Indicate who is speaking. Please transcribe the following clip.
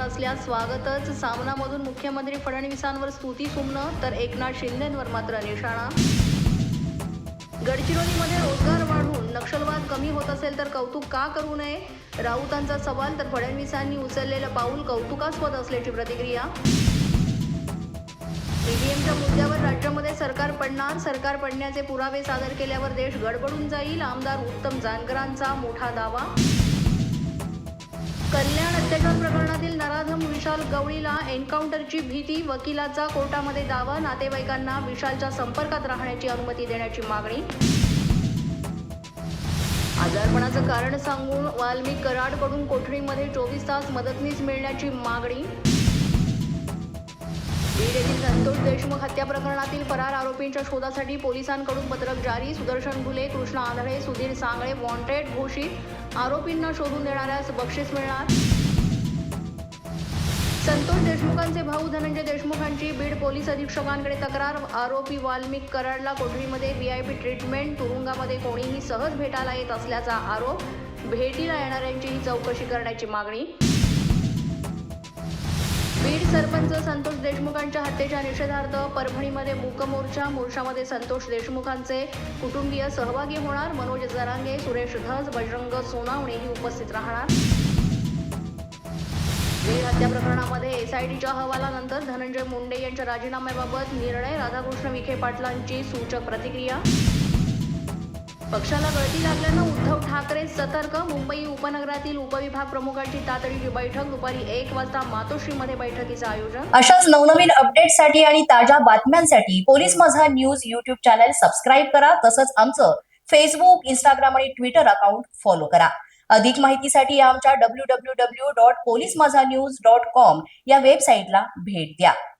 Speaker 1: असल्यास स्वागतच. सामनामधून मुख्यमंत्री फडणवीसांवर स्तुती सुमनं तर एकनाथ शिंदेंवर मात्र निशाणा. गडचिरोलीमध्ये रोजगार वाढून नक्षलवाद कमी होत असेल तर कौतुक का करू नये? राऊतांचा सवाल तर फडणवीसांनी उचललेलं पाऊल कौतुकास्पद असल्याची प्रतिक्रिया. ईव्हीएमच्या मुद्द्यावर राज्यामध्ये सरकार पडणार सरकार पडण्याचे पुरावे सादर केल्यावर देश गडबडून जाईल आमदार उत्तम जानकरांचा मोठा दावा. कल्याण अत्याचार प्रकरणातील नराधम विशाल गवळीला एन्काउंटरची भीती वकिलाचा कोर्टामध्ये दावा नातेवाईकांना विशालच्या संपर्कात राहण्याची अनुमती देण्याची मागणी. आजारपणाचं कारण सांगून वाल्मिक कराडकडून कोठडीमध्ये चोवीस तास मदतनीस मिळण्याची मागणी. बीड येथील संतोष देशमुख हत्या प्रकरणातील फरार आरोपींच्या शोधासाठी पोलिसांकडून पत्रक जारी सुदर्शन भुले कृष्ण आंधळे सुधीर सांगळे वॉन्टेड घोषित आरोपींना शोधून देणाऱ्यास बक्षीस मिळणार. संतोष देशमुखांचे भाऊ धनंजय देशमुखांची बीड पोलीस अधीक्षकांकडे तक्रार. आरोपी वाल्मिक कराडला कोठडीमध्ये व्हीआयपी ट्रीटमेंट तुरुंगामध्ये कोणीही सहज भेटायला येत असल्याचा आरोप. भेटीला येणाऱ्यांचीही चौकशी करण्याची मागणी. बीड सरपंच संतोष देशमुखांच्या हत्येच्या निषेधार्थ परभणीमध्ये मूक मोर्चा मोर्चामध्ये संतोष देशमुखांचे कुटुंबीय सहभागी होणार मनोज जरांगे सुरेश धस बजरंग सोनावणेही उपस्थित राहणार. बीड हत्या प्रकरणामध्ये एसआयटीच्या अहवालानंतर धनंजय मुंडे यांच्या राजीनाम्याबाबत निर्णय राधाकृष्ण विखे पाटलांची सूचक प्रतिक्रिया. पक्षाला गळती लागल्यानं उद्धव ठाकरे सतर्क. मुंबई उपनगरातील उपविभाग प्रमुखांची तातडीची बैठक. दुपारी एक वाजता मातोश्रीमध्ये बैठकीचं आयोजन.
Speaker 2: अशाच नवनवीन अपडेटसाठी आणि ताज्या बातम्यांसाठी police Majha news YouTube channel subscribe करा. तसंच आमचं फेसबुक इंस्टाग्राम आणि ट्विटर अकाउंट फॉलो करा. अधिक माहितीसाठी आमच्या W W W dot police Majha news dot com या वेबसाईटला भेट द्या.